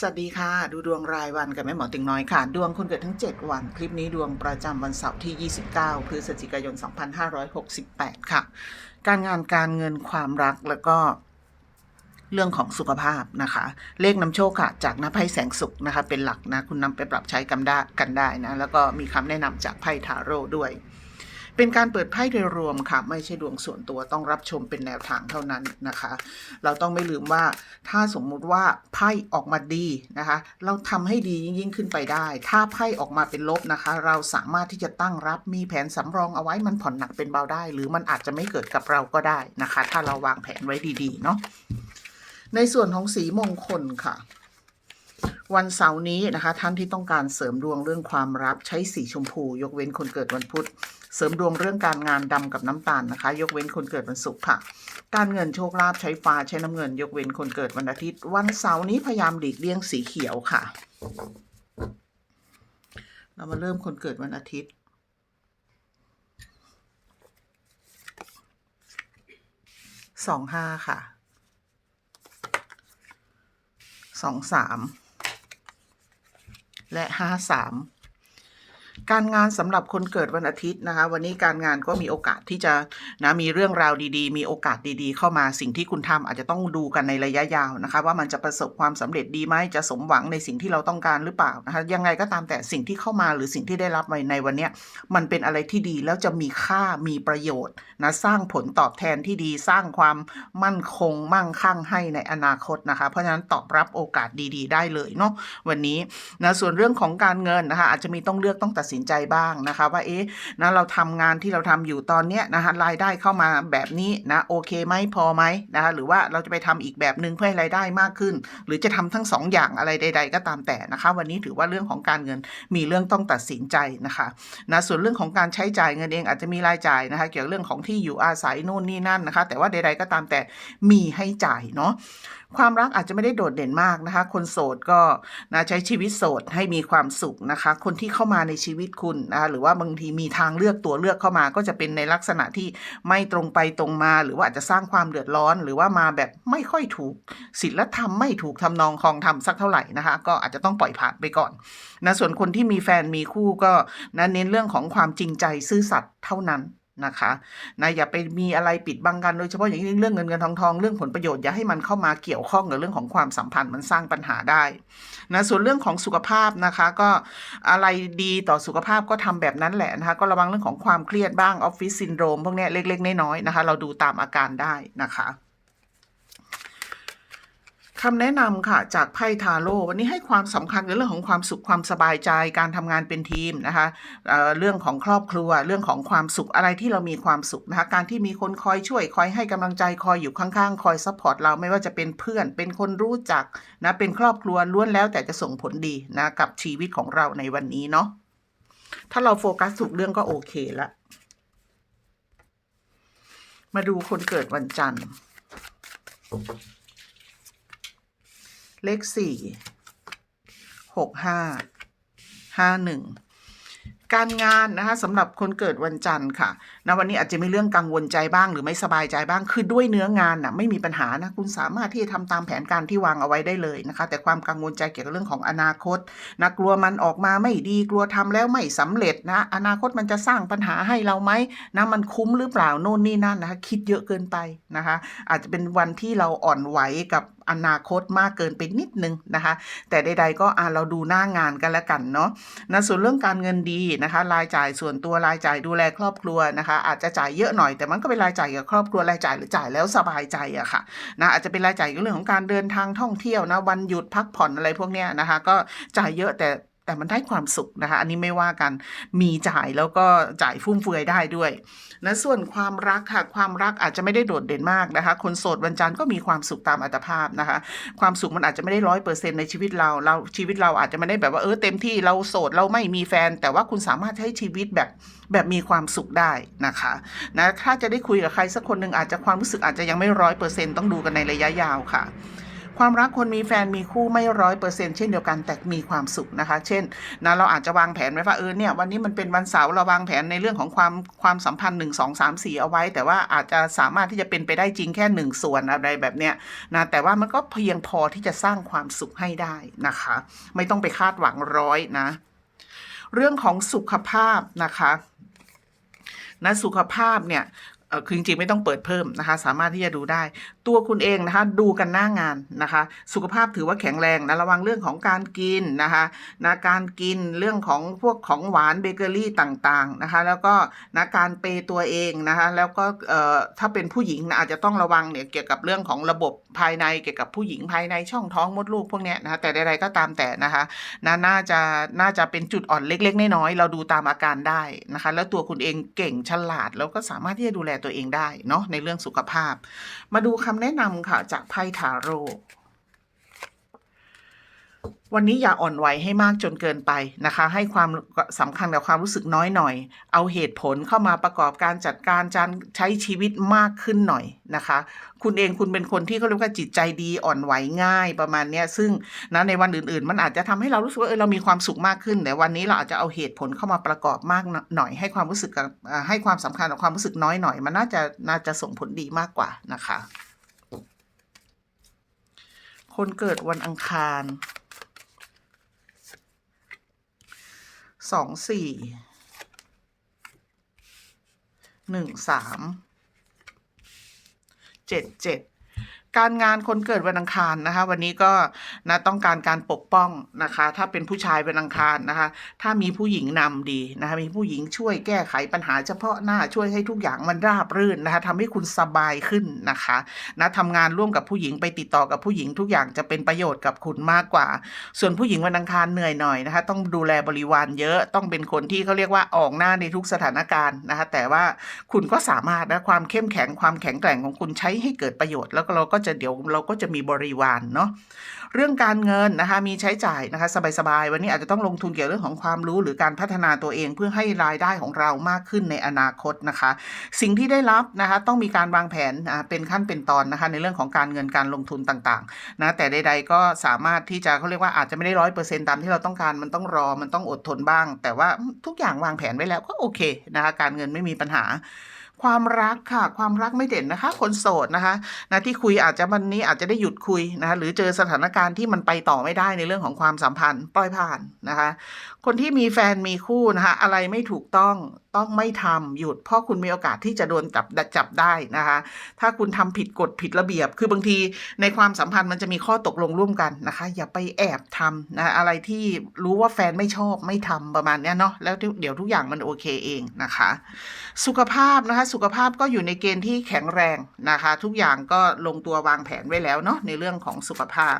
สวัสดีค่ะ ดูดวงรายวันกับแม่หมอติงน้อยค่ะ ดวงคนเกิดทั้ง 7 วัน คลิปนี้ดวงประจำวันเสาร์ที่ 29 พฤศจิกายน 2568 ค่ะ การงานการเงินความรักแล้วก็เรื่องของสุขภาพนะคะ เลขนำโชคค่ะ จากน้าไพ่แสงสุขนะคะ เป็นหลักนะ คุณนำไปปรับใช้กันได้กันได้นะ แล้วก็มีคำแนะนำจากไพ่ทาโร่ด้วย เป็นการเปิดไพ่โดยรวมค่ะ ไม่ใช่ดวงส่วนตัวต้องรับชมเป็นแนวทางเท่านั้นนะคะ เราต้องไม่ลืมว่าถ้าสมมุติว่าไพ่ออกมาดีนะคะ เราทำให้ดียิ่งยิ่งขึ้นไปได้ ถ้าไพ่ออกมาเป็นลบนะคะ เราสามารถที่จะตั้งรับมีแผนสำรองเอาไว้มันผ่อนหนักเป็นเบาได้ หรือมันอาจจะไม่เกิดกับเราก็ได้นะคะ ถ้าเราวางแผนไว้ดีๆเนาะในส่วนของสีมงคลค่ะ วันเสาร์นี้นะคะ ท่านที่ต้องการเสริมดวงเรื่องความรักใช้สีชมพู ยกเว้นคนเกิดวันพุธ เสริมดวงเรื่องการงานดำกับน้ำตาลนะคะ ยกเว้นคนเกิดวันศุกร์ค่ะ การเงินโชคลาภใช้ฟ้าใช้น้ำเงิน ยกเว้นคนเกิดวันอาทิตย์ วันเสาร์นี้พยายามหลีกเลี่ยงสีเขียวค่ะ เรามาเริ่มคนเกิดวันอาทิตย์สองห้าค่ะสองสาม และห้าสาม การงานสำหรับคนเกิดวันอาทิตย์นะคะ วันนี้การงานก็มีโอกาสที่จะนะมีเรื่องราวดีๆ มีโอกาสดีๆ เข้ามาสิ่งที่คุณทำอาจจะต้องดูกันในระยะยาวนะคะ ว่ามันจะประสบความสำเร็จดีไหมจะสมหวังในสิ่งที่เราต้องการหรือเปล่านะคะยังไงก็ตามแต่สิ่งที่เข้ามาหรือสิ่งที่ได้รับในวันนี้มันเป็นอะไรที่ดีแล้วจะมีค่ามีประโยชน์นะสร้างผลตอบแทนที่ดีสร้างความมั่นคงมั่งคั่งให้ในอนาคตนะคะ เพราะฉะนั้นตอบรับโอกาสดี ๆ ได้เลยเนาะวันนี้นะส่วนเรื่องของการเงินนะคะอาจจะมีต้องเลือกต้องตัดสินใจบ้างนะคะว่าเอ๊ะนะเราทำงานที่เราทำอยู่ตอนเนี้ยนะคะรายได้เข้ามาแบบนี้นะโอเคไหมพอไหมนะคะหรือว่าเราจะไปทำอีกแบบหนึ่งเพื่อให้รายได้มากขึ้น หรือจะทำทั้งสองอย่างอะไรใด ๆ ก็ตามแต่นะคะ วันนี้ถือว่าเรื่องของการเงินมีเรื่องต้องตัดสินใจนะคะนะส่วนเรื่องของการใช้จ่ายเงินเองอาจจะมีรายจ่ายนะคะ เกี่ยวกับเรื่องของที่อยู่อาศัยนู่นนี่นั่นนะคะ แต่ว่าใด ๆก็ตามแต่มีให้จ่ายเนาะ ความรักอาจจะไม่ได้โดดเด่นมากนะคะ คนโสดก็นะใช้ชีวิตโสดให้มีความสุขนะคะ คนที่เข้ามาในชีวิตคุณนะคะหรือว่าบางทีมีทางเลือกตัวเลือกเข้ามา ก็จะเป็นในลักษณะที่ไม่ตรงไปตรงมา หรือว่าอาจจะสร้างความเดือดร้อน หรือว่ามาแบบไม่ค่อยถูกศีลธรรมไม่ถูกทำนองคลองธรรมสักเท่าไหร่นะคะ ก็อาจจะต้องปล่อยผ่านไปก่อนนะส่วนคนที่มีแฟนมีคู่ก็นะเน้นเรื่องของความจริงใจซื่อสัตย์เท่านั้น นะคะนะอย่าไปมีอะไรปิดบังกันโดยเฉพาะอย่างยิ่งเรื่องเงินเงินทองทองเรื่องผลประโยชน์อย่าให้มันเข้ามาเกี่ยวข้องกับเรื่องของความสัมพันธ์มันสร้างปัญหาได้นะส่วนเรื่องของสุขภาพนะคะก็อะไรดีต่อสุขภาพก็ทำแบบนั้นแหละนะคะก็ระวังเรื่องของความเครียดบ้างออฟฟิศซินโดรมพวกนี้เล็กๆน้อยๆนะคะ เราดูตามอาการได้นะคะ คำแนะนำค่ะจากไพ่ทาโร่วันนี้ให้ความสำคัญกับเรื่องของความสุขความสบายใจการทำงานเป็นทีมนะคะเเรื่องของครอบครัว เรื่องของความสุขอะไรที่เรามีความสุขนะคะการที่มีคนคอยช่วยคอยให้กำลังใจคอยอยู่ข้างๆ คอยซัพพอร์ตเราไม่ว่าจะเป็นเพื่อน เป็นคนรู้จักนะเป็นครอบครัวล้วนแล้วแต่จะส่งผลดีนะกับชีวิตของเราในวันนี้เนาะถ้าเราโฟกัสถูกเรื่องก็โอเคละมาดูคนเกิดวันจันทร์ เลขสี่หกห้าห้าหนึ่งการงานนะคะสำหรับคนเกิดวันจันทร์ค่ะนะวันนี้อาจจะมีเรื่องกังวลใจบ้าง หรือไม่สบายใจบ้าง คือด้วยเนื้องานน่ะไม่มีปัญหานะคุณสามารถที่จะทำตามแผนการที่วางเอาไว้ได้เลยนะคะ แต่ความกังวลใจเกี่ยวกับเรื่องของอนาคตนะกลัวมันออกมาไม่ดีกลัวทำแล้วไม่สำเร็จนะอนาคตมันจะสร้างปัญหาให้เราไหมนะมันคุ้มหรือเปล่าโน่นนี่นั่นนะคะคิดเยอะเกินไปนะคะ อาจจะเป็นวันที่เราอ่อนไหวกับ อนาคตมากเกินไปนิดนึงนะคะ แต่ใดๆก็อ่าเราดูหน้างานกันละกันเนาะนะส่วนเรื่องการเงินดีนะคะรายจ่ายส่วนตัวรายจ่ายดูแลครอบครัวนะคะ อาจจะจ่ายเยอะหน่อยแต่มันก็เป็นรายจ่ายกับครอบครัวรายจ่ายหรือจ่ายแล้วสบายใจอะค่ะนะอาจจะเป็นรายจ่ายเรื่องของการเดินทางท่องเที่ยวนะวันหยุดพักผ่อนอะไรพวกเนี้ยนะคะ ก็จ่ายเยอะแต่ แต่มันได้ความสุขนะคะ อันนี้ไม่ว่ากันมีจ่ายแล้วก็จ่ายฟุ่มเฟือยได้ด้วยนะส่วนความรักค่ะ ความรักอาจจะไม่ได้โดดเด่นมากนะคะ คนโสดวันจันทร์ก็มีความสุขตามอัตภาพนะคะ ความสุขมันอาจจะไม่ได้ร้อยเปอร์เซ็นในชีวิตเราเราชีวิตเราอาจจะไม่ได้แบบว่าเออเต็มที่เราโสดเราไม่มีแฟน แต่ว่าคุณสามารถใช้ชีวิตแบบแบบมีความสุขได้นะคะนะถ้าจะได้คุยกับใครสักคนหนึ่งอาจจะความรู้สึกอาจจะยังไม่ร้อยเปอร์เซ็นต้องดูกันในระยะยาวค่ะ ความรักคนมีแฟนมีคู่ไม่ร้อยเปอร์เซ็นเช่นเดียวกันแต่มีความสุขนะคะ เช่นนะเราอาจจะวางแผนไว้ว่าเออเนี่ยวันนี้มันเป็นวันเสาร์เราวางแผนในเรื่องของความความสัมพันธ์หนึ่งสองสามสี่เอาไว้ แต่ว่าอาจจะสามารถที่จะเป็นไปได้จริงแค่หนึ่งส่วนอะไรแบบเนี้ยนะแต่ว่ามันก็เพียงพอที่จะสร้างความสุขให้ได้นะคะ ไม่ต้องไปคาดหวังร้อยนะ เรื่องของสุขภาพนะคะนะสุขภาพเนี่ย คือจริงๆไม่ต้องเปิดเพิ่มนะคะ สามารถที่จะดูได้ ตัวคุณเองนะคะ ดูกันหน้างานนะคะ สุขภาพถือว่าแข็งแรงนะระวังเรื่องของการกินนะคะนะการกินเรื่องของพวกของหวานเบเกอรี่ต่างๆนะคะ แล้วก็นะการเปย์ตัวเองนะคะ แล้วก็เอ่อถ้าเป็นผู้หญิงนะอาจจะต้องระวังเนี่ยเกี่ยวกับเรื่องของระบบภายในเกี่ยวกับผู้หญิงภายในช่องท้องมดลูกพวกเนี้ยนะคะแต่ใดๆก็ตามแต่นะคะนะน่าจะน่าจะเป็นจุดอ่อนเล็ก ๆ น้อยๆเราดูตามอาการได้นะคะ แล้วตัวคุณเองเก่งฉลาดแล้วก็สามารถที่จะดูแลตัวเองได้เนาะในเรื่องสุขภาพ มาดูคำแนะนำค่ะจากไพ่ทาโร่ วันนี้อย่าอ่อนไหวให้มากจนเกินไปนะคะ ให้ความสำคัญกับความรู้สึกน้อยหน่อย เอาเหตุผลเข้ามาประกอบการจัดการการใช้ชีวิตมากขึ้นหน่อยนะคะ คุณเองคุณเป็นคนที่เขาเรียกว่าจิตใจดีอ่อนไหวง่ายประมาณเนี้ยซึ่งนะในวันอื่นๆ มันอาจจะทำให้เรารู้สึกว่าเออเรามีความสุขมากขึ้น แต่วันนี้เราอาจจะเอาเหตุผลเข้ามาประกอบมากหน่อย ให้ความรู้สึกกับให้ความสำคัญกับความรู้สึกน้อยหน่อย มันน่าจะน่าจะส่งผลดีมากกว่านะคะ คนเกิดวันอังคาร สองสี่หนึ่งสามเจ็ดเจ็ด การงานคนเกิดวันอังคารนะคะ วันนี้ก็นะต้องการการปกป้องนะคะ ถ้าเป็นผู้ชายวันอังคารนะคะ ถ้ามีผู้หญิงนำดีนะคะ มีผู้หญิงช่วยแก้ไขปัญหาเฉพาะหน้าช่วยให้ทุกอย่างมันราบรื่นนะคะทำให้คุณสบายขึ้นนะคะนะทำงานร่วมกับผู้หญิงไปติดต่อกับผู้หญิงทุกอย่างจะเป็นประโยชน์กับคุณมากกว่า ส่วนผู้หญิงวันอังคารเหนื่อยหน่อยนะคะ ต้องดูแลบริวารเยอะต้องเป็นคนที่เขาเรียกว่าออกหน้าในทุกสถานการณ์นะคะ แต่ว่าคุณก็สามารถนะความเข้มแข็งความแข็งแกร่งของคุณใช้ให้เกิดประโยชน์แล้วก็เราก็จะเดี๋ยวเราก็จะมีบริวารเนาะเรื่องการเงินนะคะมีใช้จ่ายนะคะสบายๆวันนี้อาจจะต้องลงทุนเกี่ยวกับเรื่องของความรู้หรือการพัฒนาตัวเองเพื่อให้รายได้ของเรามากขึ้นในอนาคตนะคะ สิ่งที่ได้รับนะคะต้องมีการวางแผนเป็นขั้นเป็นตอนนะคะในเรื่องของการเงินการลงทุนต่างๆนะแต่ใด ๆ ก็สามารถที่จะเขาเรียกว่าอาจจะไม่ได้ร้อยเปอร์เซ็นต์ตามที่เราต้องการมันต้องรอมันต้องอดทนบ้าง แต่ว่าทุกอย่างวางแผนไว้แล้วก็โอเคนะคะการเงินไม่มีปัญหา ความรักค่ะ ความรักไม่เด่นนะคะ คนโสดนะคะนะที่คุยอาจจะวันนี้อาจจะได้หยุดคุยนะคะหรือเจอสถานการณ์ที่มันไปต่อไม่ได้ในเรื่องของความสัมพันธ์ปล่อยผ่านนะคะ คนที่มีแฟนมีคู่นะคะอะไรไม่ถูกต้อง ต้องไม่ทำหยุด เพราะคุณมีโอกาสที่จะโดนจับจับได้นะคะ ถ้าคุณทำผิดกฎผิดระเบียบ คือบางทีในความสัมพันธ์มันจะมีข้อตกลงร่วมกันนะคะ อย่าไปแอบทำนะอะไรที่รู้ว่าแฟนไม่ชอบไม่ทำประมาณนี้เนาะแล้วเดี๋ยวทุกอย่างมันโอเคเองนะคะ สุขภาพนะคะ สุขภาพก็อยู่ในเกณฑ์ที่แข็งแรงนะคะ ทุกอย่างก็ลงตัววางแผนไว้แล้วเนาะในเรื่องของสุขภาพ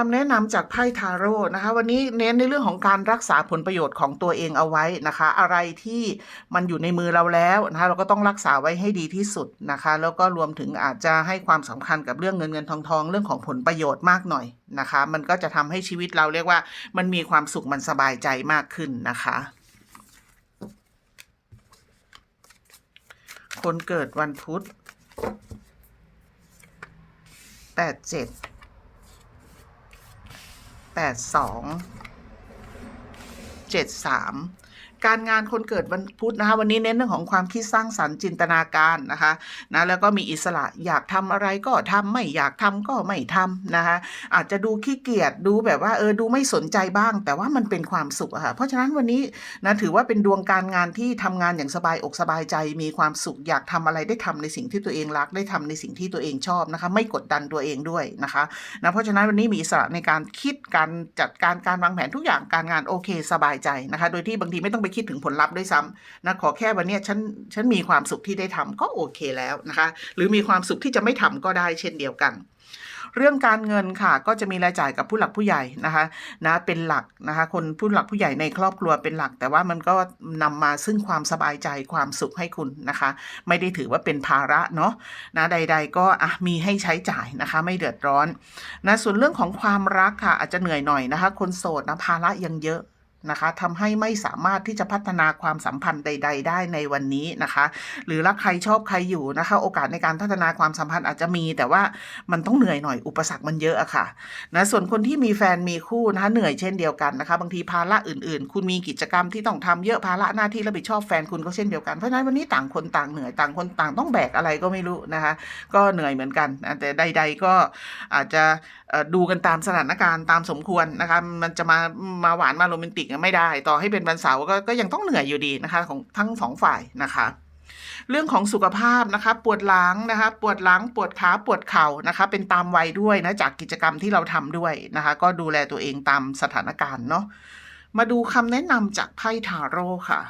คำแนะนำจากไพ่ทาโร่นะคะวันนี้เน้นในเรื่องของการรักษาผลประโยชน์ของตัวเองเอาไว้นะคะ อะไรที่มันอยู่ในมือเราแล้วนะคะเราก็ต้องรักษาไว้ให้ดีที่สุดนะคะ แล้วก็รวมถึงอาจจะให้ความสำคัญกับเรื่องเงินเงินทองทองเรื่องของผลประโยชน์มากหน่อยนะคะ มันก็จะทำให้ชีวิตเราเรียกว่า มันมีความสุขมันสบายใจมากขึ้นนะคะ คนเกิดวันพุธแปดเจ็ด แปดสองเจ็ดสาม การงานคนเกิดวันพุธนะคะ วันนี้เน้นเรื่องของความคิดสร้างสรรค์จินตนาการนะคะนะแล้วก็มีอิสระอยากทำอะไรก็ทำไม่อยากทำก็ไม่ทำนะคะอาจจะดูขี้เกียจดูแบบว่าเออดูไม่สนใจบ้าง แต่ว่ามันเป็นความสุขอะค่ะเพราะฉะนั้นวันนี้นะถือว่าเป็นดวงการงานที่ทำงานอย่างสบายอกสบายใจมีความสุขอยากทำอะไรได้ทำในสิ่งที่ตัวเองรักได้ทำในสิ่งที่ตัวเองชอบนะคะ ไม่กดดันตัวเองด้วยนะคะนะเพราะฉะนั้นวันนี้มีอิสระในการคิดการจัดการการวางแผนทุกอย่างการงานโอเค สบายใจนะคะ โดยที่บางทีไม่ต้องไปคิดถึงผลลัพธ์ด้วยซ้ำนะขอแค่วันนี้ฉันฉันมีความสุขที่ได้ทำก็โอเคแล้วนะคะ หรือมีความสุขที่จะไม่ทำก็ได้เช่นเดียวกันเรื่องการเงินค่ะก็จะมีรายจ่ายกับผู้หลักผู้ใหญ่นะคะนะเป็นหลักนะคะคนผู้หลักผู้ใหญ่ในครอบครัวเป็นหลัก แต่ว่ามันก็นำมาซึ่งความสบายใจความสุขให้คุณนะคะ ไม่ได้ถือว่าเป็นภาระเนาะนะใด ๆ ก็อะมีให้ใช้จ่ายนะคะ ไม่เดือดร้อนนะส่วนเรื่องของความรักค่ะอาจจะเหนื่อยหน่อยนะคะ คนโสดนะภาระยังเยอะ นะคะทำให้ไม่สามารถที่จะพัฒนาความสัมพันธ์ใด ๆ ได้ในวันนี้นะคะ หรือรักใครชอบใครอยู่นะคะ โอกาสในการพัฒนาความสัมพันธ์อาจจะมี แต่ว่ามันต้องเหนื่อยหน่อยอุปสรรคมันเยอะอะค่ะนะส่วนคนที่มีแฟนมีคู่นะคะเหนื่อยเช่นเดียวกันนะคะบางทีภาระอื่น ๆ คุณมีกิจกรรมที่ต้องทำเยอะภาระหน้าที่รับผิดชอบแฟนคุณก็เช่นเดียวกันเพราะฉะนั้นวันนี้ต่างคนต่างเหนื่อยต่างคนต่างต้องแบกอะไรก็ไม่รู้นะคะ ก็เหนื่อยเหมือนกันนะแต่ใด ๆ ก็อาจจะดูกันตามสถานการณ์ตามสมควรนะคะมันจะมามาหวานมาโรแมนติกไม่ได้ ต่อให้เป็นวันเสาร์ก็ก็ยังต้องเหนื่อยอยู่ดีนะคะของทั้งสองฝ่ายนะคะเรื่องของสุขภาพนะคะ ปวดหลังนะคะ ปวดหลังปวดขาปวดเข่านะคะ เป็นตามวัยด้วยนะจากกิจกรรมที่เราทำด้วยนะคะ ก็ดูแลตัวเองตามสถานการณ์เนาะมาดูคำแนะนำจากไพ่ทาโร่ค่ะ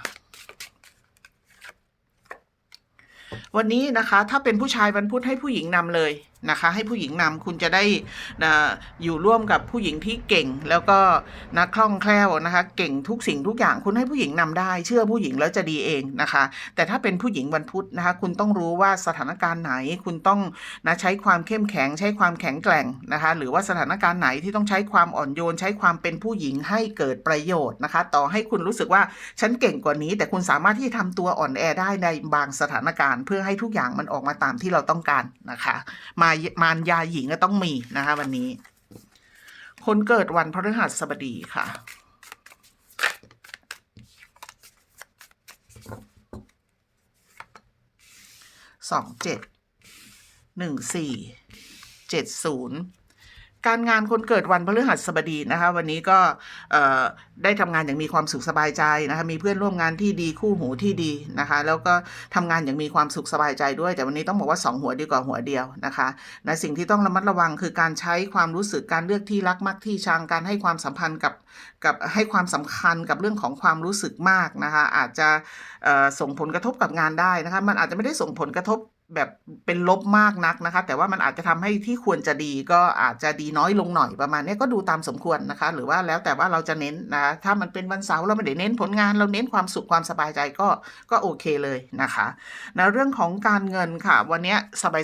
วันนี้นะคะ ถ้าเป็นผู้ชายวันพุธให้ผู้หญิงนำเลยนะคะให้ผู้หญิงนำคุณจะได้นะอยู่ร่วมกับผู้หญิงที่เก่ง แล้วก็นะคล่องแคล่วนะคะ เก่งทุกสิ่งทุกอย่างคุณให้ผู้หญิงนำได้ เชื่อผู้หญิงแล้วจะดีเองนะคะ แต่ถ้าเป็นผู้หญิงวันพุธนะคะ คุณต้องรู้ว่าสถานการณ์ไหน คุณต้องนะใช้ความเข้มแข็ง ใช้ความแข็งแกร่งนะคะ หรือว่าสถานการณ์ไหนที่ต้องใช้ความอ่อนโยน ใช้ความเป็นผู้หญิงให้เกิดประโยชน์นะคะ ต่อให้คุณรู้สึกว่าฉันเก่งกว่านี้ แต่คุณสามารถที่จะทำตัวอ่อนแอได้ในบางสถานการณ์ เพื่อให้ทุกอย่างมันออกมาตามที่เราต้องการนะคะมามารยาหญิงก็ต้องมีนะคะ วันนี้ คนเกิดวันพฤหัสบดีค่ะ สองเจ็ดหนึ่งสี่เจ็ดศูนย์ การงานคนเกิดวันพฤหัสบดีนะคะ วันนี้ก็ได้ทำงานอย่างมีความสุขสบายใจนะคะมีเพื่อนร่วมงานที่ดีคู่หูที่ดีนะคะ แล้วก็ทำงานอย่างมีความสุขสบายใจด้วย แต่วันนี้ต้องบอกว่าสองหัวดีกว่าหัวเดียวนะคะนะสิ่งที่ต้องระมัดระวังคือการใช้ความรู้สึกการเลือกที่รักมักที่ชังการให้ความสัมพันธ์กับกับให้ความสำคัญกับเรื่องของความรู้สึกมากนะคะ อาจจะส่งผลกระทบกับงานได้นะคะ มันอาจจะไม่ได้ส่งผลกระทบ แบบเป็นลบมากนักนะคะ แต่ว่ามันอาจจะทำให้ที่ควรจะดีก็อาจจะดีน้อยลงหน่อยประมาณนี้ก็ดูตามสมควรนะคะ หรือว่าแล้วแต่ว่าเราจะเน้นนะถ้ามันเป็นวันเสาร์เราไม่ได้เน้นผลงาน เราเน้นความสุขความสบายใจก็ก็โอเคเลยนะคะนะเรื่องของการเงินค่ะ วันนี้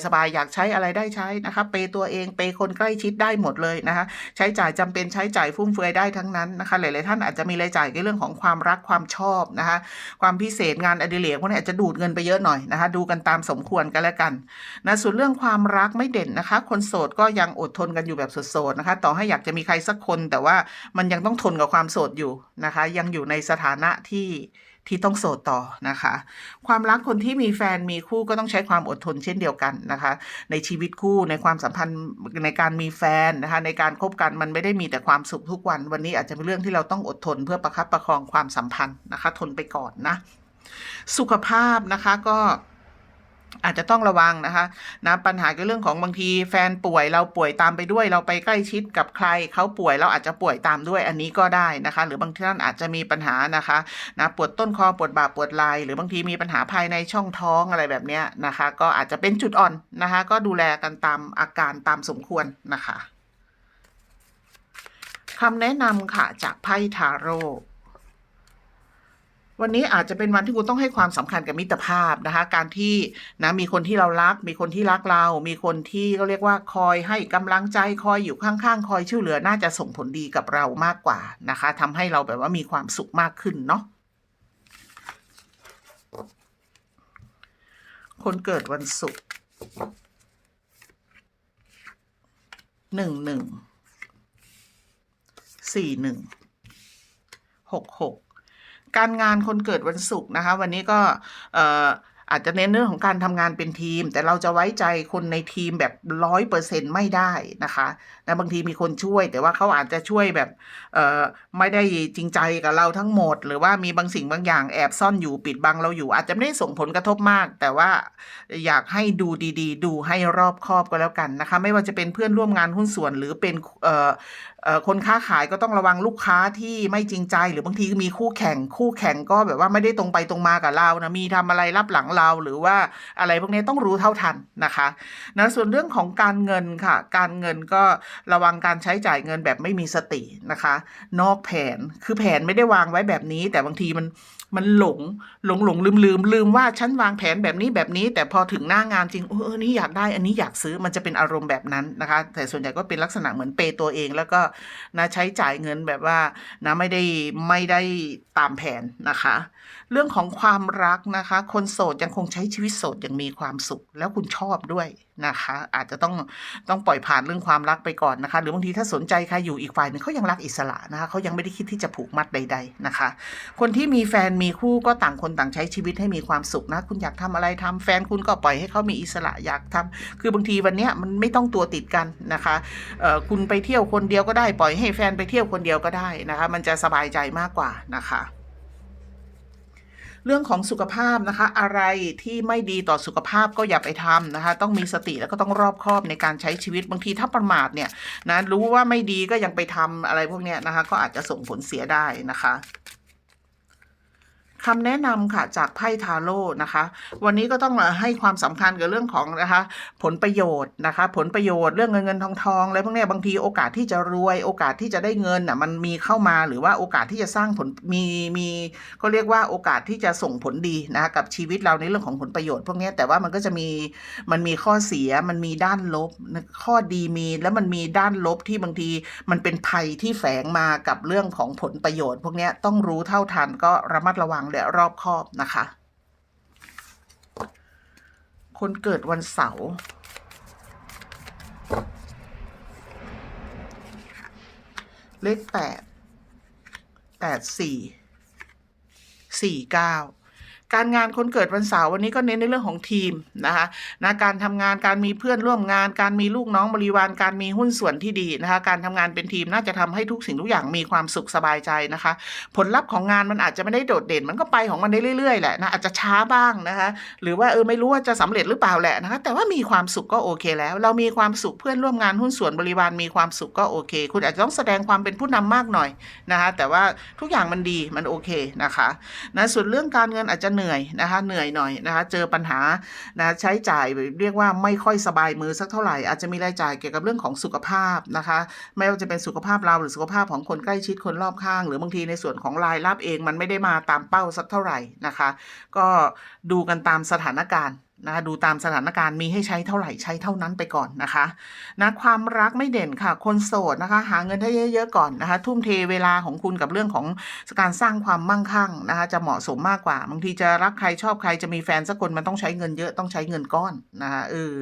สบายๆอยากใช้อะไรได้ใช้นะคะเปยตัวเองเปยคนใกล้ชิดได้หมดเลยนะคะ ใช้จ่ายจำเป็นใช้จ่ายฟุ่มเฟือยได้ทั้งนั้นนะคะ หลายๆท่านอาจจะมีรายจ่ายในเรื่องของความรักความชอบนะคะ ความพิเศษงานอดิเรกพวกนี้อาจจะดูดเงินไปเยอะหน่อยนะคะ ดูกันตามสมควรกันแล้วกันนะส่วนเรื่องความรักไม่เด่นนะคะ คนโสดก็ยังอดทนกันอยู่แบบโสดๆนะคะ ต่อให้อยากจะมีใครสักคน แต่ว่ามันยังต้องทนกับความโสดอยู่นะคะ ยังอยู่ในสถานะที่ที่ต้องโสดต่อนะคะ ความรักคนที่มีแฟนมีคู่ก็ต้องใช้ความอดทนเช่นเดียวกันนะคะ ในชีวิตคู่ในความสัมพันธ์ในการมีแฟนนะคะ ในการคบกันมันไม่ได้มีแต่ความสุขทุกวัน วันนี้อาจจะเป็นเรื่องที่เราต้องอดทนเพื่อประคับประคองความสัมพันธ์นะคะ ทนไปก่อนนะ สุขภาพนะคะก็ อาจจะต้องระวังนะคะนะปัญหากับเรื่องของบางทีแฟนป่วยเราป่วยตามไปด้วย เราไปใกล้ชิดกับใครเขาป่วยเราอาจจะป่วยตามด้วยอันนี้ก็ได้นะคะ หรือบางท่านอาจจะมีปัญหานะคะนะปวดต้นคอปวดบ่าปวดไหล่หรือบางทีมีปัญหาภายในช่องท้องอะไรแบบนี้นะคะ ก็อาจจะเป็นจุดอ่อนนะคะ ก็ดูแลกันตามอาการตามสมควรนะคะคำแนะนำค่ะจากไพ่ทาโร่ วันนี้อาจจะเป็นวันที่คุณต้องให้ความสำคัญกับมิตรภาพนะคะ การที่นะมีคนที่เรารัก มีคนที่รักเรา มีคนที่เขาเรียกว่าคอยให้กำลังใจคอยอยู่ข้างๆ คอยช่วยเหลือน่าจะส่งผลดีกับเรามากกว่านะคะทำให้เราแบบว่ามีความสุขมากขึ้นเนาะคนเกิดวันศุกร์หนึ่งหนึ่งสี่หนึ่งหกหก การงานคนเกิดวันศุกร์นะคะ วันนี้ก็เอ่ออาจจะเน้นเรื่องของการทำงานเป็นทีม แต่เราจะไว้ใจคนในทีมแบบร้อยเปอร์เซ็นไม่ได้นะคะนะบางทีมีคนช่วย แต่ว่าเขาอาจจะช่วยแบบเอ่อไม่ได้จริงใจกับเราทั้งหมด หรือว่ามีบางสิ่งบางอย่างแอบซ่อนอยู่ปิดบังเราอยู่ อาจจะไม่ได้ส่งผลกระทบมาก แต่ว่าอยากให้ดูดี ๆ ดูให้รอบคอบก็แล้วกันนะคะ ไม่ว่าจะเป็นเพื่อนร่วมงานหุ้นส่วนหรือเป็นเอ่อเอ่อคนค้าขายก็ต้องระวังลูกค้าที่ไม่จริงใจ หรือบางทีมีคู่แข่งคู่แข่งก็แบบว่าไม่ได้ตรงไปตรงมากับเรานะมีทำอะไรรับหลังเราหรือว่าอะไรพวกนี้ต้องรู้เท่าทันนะคะนะส่วนเรื่องของการเงินค่ะ การเงินก็ระวังการใช้จ่ายเงินแบบไม่มีสตินะคะ นอกแผนคือแผนไม่ได้วางไว้แบบนี้ แต่บางทีมัน มันหลงหลงหลงลืมลืมลืมว่าฉันวางแผนแบบนี้แบบนี้ แต่พอถึงหน้างานจริงเออเออนี่อยากได้อันนี้อยากซื้อมันจะเป็นอารมณ์แบบนั้นนะคะ แต่ส่วนใหญ่ก็เป็นลักษณะเหมือนเปย์ตัวเอง แล้วก็นะใช้จ่ายเงินแบบว่านะไม่ได้ไม่ได้ตามแผนนะคะ เรื่องของความรักนะคะ คนโสดยังคงใช้ชีวิตโสดอย่างมีความสุข แล้วคุณชอบด้วยนะคะ อาจจะต้องต้องปล่อยผ่านเรื่องความรักไปก่อนนะคะ หรือบางทีถ้าสนใจใครอยู่อีกฝ่ายนึงเขายังรักอิสระนะคะเขายังไม่ได้คิดที่จะผูกมัดใด ๆนะคะ คนที่มีแฟนมีคู่ก็ต่างคนต่างใช้ชีวิตให้มีความสุขนะ คุณอยากทำอะไรทำแฟนคุณก็ปล่อยให้เขามีอิสระอยากทำคือบางทีวันเนี้ยมันไม่ต้องตัวติดกันนะคะคุณไปเที่ยวคนเดียวก็ได้ปล่อยให้แฟนไปเที่ยวคนเดียวก็ได้นะคะ มันจะสบายใจมากกว่านะคะเรื่องของสุขภาพนะคะ อะไรที่ไม่ดีต่อสุขภาพก็อย่าไปทำนะคะ ต้องมีสติแล้วก็ต้องรอบคอบในการใช้ชีวิตบางทีถ้าประมาทเนี่ยนะรู้ว่าไม่ดีก็ยังไปทำอะไรพวกเนี้ยนะคะ ก็อาจจะส่งผลเสียได้นะคะ คำแนะนำค่ะจากไพ่ทาโร่นะคะ วันนี้ก็ต้องให้ความสำคัญกับเรื่องของนะคะ ผลประโยชน์นะคะ ผลประโยชน์เรื่องเงินเงินทองทองอะไรพวกนี้บางทีโอกาสที่จะรวย โอกาสที่จะได้เงินอะมันมีเข้ามาหรือว่าโอกาสที่จะสร้างผลมีมีก็เรียกว่าโอกาสที่จะส่งผลดีนะคะกับชีวิตเราในเรื่องของผลประโยชน์ พวกนี้แต่ว่ามันก็จะมีมันมีข้อเสียมันมีด้านลบ ข้อดีมีแล้วมันมีด้านลบที่บางทีมันเป็นภัยที่แฝงมากับเรื่องของผลประโยชน์ พวกนี้ต้องรู้เท่าทันก็ระมัดระวังและรอบคอบนะคะ คนเกิดวันเสาร์เลขแปดแปดสี่สี่เก้า การงานคนเกิดวันเสาร์วันนี้ก็เน้นในเรื่องของทีมนะคะนะการทำงานการมีเพื่อนร่วมงาน การมีลูกน้องบริวารการมีหุ้นส่วนที่ดีนะคะการทำงานเป็นทีมน่าจะทำให้ทุกสิ่งทุกอย่างมีความสุขสบายใจนะคะ ผลลัพธ์ของงานมันอาจจะไม่ได้โดดเด่นมันก็ไปของมันได้เรื่อยๆแหละนะอาจจะช้าบ้างนะคะ หรือว่าเออไม่รู้ว่าจะสำเร็จหรือเปล่าแหละนะคะแต่ว่ามีความสุขก็โอเคแล้ว เรามีความสุขเพื่อนร่วมงานหุ้นส่วนบริวารมีความสุขก็โอเค คุณอาจจะต้องแสดงความเป็นผู้นำมากหน่อยนะคะแต่ว่าทุกอย่างมันดีมันโอเคนะคะนะส่วนเรื่องการเงินอาจจะเหนื่อยหนะคะเหนื่อยหน่อยนะคะเจอปัญหานะใช้จ่ายเรียกว่าไม่ค่อยสบายมือสักเท่าไหร่อาจจะมีรายจ่ายเกี่ยวกับเรื่องของสุขภาพนะคะ ไม่ว่าจะเป็นสุขภาพเราหรือสุขภาพของคนใกล้ชิดคนรอบข้าง หรือบางทีในส่วนของรายรับเองมันไม่ได้มาตามเป้าสักเท่าไหร่นะคะ ก็ดูกันตามสถานการณ์ นะคะดูตามสถานการณ์มีให้ใช้เท่าไหร่ใช้เท่านั้นไปก่อนนะคะนะความรักไม่เด่นค่ะ คนโสดนะคะ หาเงินให้เยอะๆก่อนนะคะ ทุ่มเทเวลาของคุณกับเรื่องของการสร้างความมั่งคั่งนะคะ จะเหมาะสมมากกว่า บางทีจะรักใครชอบใครจะมีแฟนสักคนมันต้องใช้เงินเยอะต้องใช้เงินก้อนนะคะเออ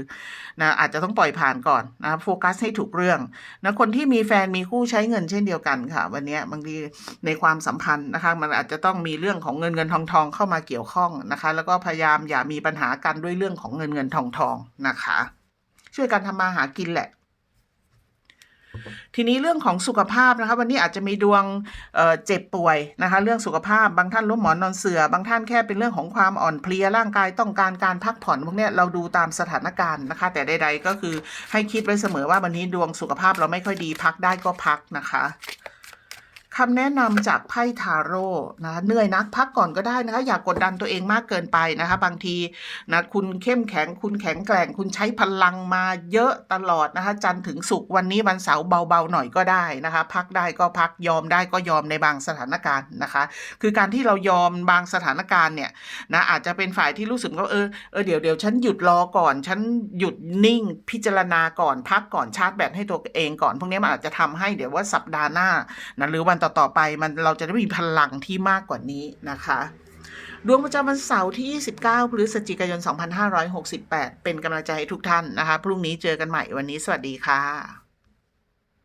นะอาจจะต้องปล่อยผ่านก่อนนะโฟกัสให้ถูกเรื่องนะคนที่มีแฟนมีคู่ใช้เงินเช่นเดียวกันค่ะ วันนี้บางทีในความสัมพันธ์นะคะ มันอาจจะต้องมีเรื่องของเงินเงินทองทองเข้ามาเกี่ยวข้องนะคะ แล้วก็พยายามอย่ามีปัญหากันด้วยเรื่องของเงินเงินทองทองนะคะ ช่วยกันทำมาหากินแหละ ทีนี้เรื่องของสุขภาพนะคะ วันนี้อาจจะมีดวงเเจ็บป่วยนะคะ เรื่องสุขภาพบางท่านล้มหมอนนอนเสือบางท่านแค่เป็นเรื่องของความอ่อนเพลียร่างกายต้องการการพักผ่อนพวกนี้เราดูตามสถานการณ์นะคะ แต่ใด ๆ ก็คือให้คิดไว้เสมอว่าวันนี้ดวงสุขภาพเราไม่ค่อยดีพักได้ก็พักนะคะ คำแนะนำจากไพ่ทาโร่นะเหนื่อยนักพักก่อนก็ได้นะคะอย่ากกดดันตัวเองมากเกินไปนะคะ บางทีนะคุณเข้มแข็งคุณแข็งแกร่ง คุณใช้พลังมาเยอะตลอดนะคะ จันถึงศุกวันนี้วันเสาร์เบาๆหน่อยก็ได้นะคะ พักได้ก็พักยอมได้ก็ยอมในบางสถานการณ์นะคะ คือการที่เรายอมบางสถานการณ์เนี่ยนะอาจจะเป็นฝ่ายที่รู้สึกว่าเออเออเดี๋ยวเดี๋ยวฉันหยุดรอก่อน ฉันหยุดนิ่ง พิจารณาก่อนพักก่อนชาร์จแบตให้ตัวเองก่อนพวกนี้มันอาจจะทำให้เดี๋ยวว่าสัปดาห์หน้านะหรือวันต่อๆไปมันเราจะได้มีพลังที่มากกว่านี้นะคะดวงประจำวันเสาร์ที่ 29 พฤศจิกายน 2568 เป็นกำลังใจให้ทุกท่านนะคะ พรุ่งนี้เจอกันใหม่วันนี้สวัสดีค่ะ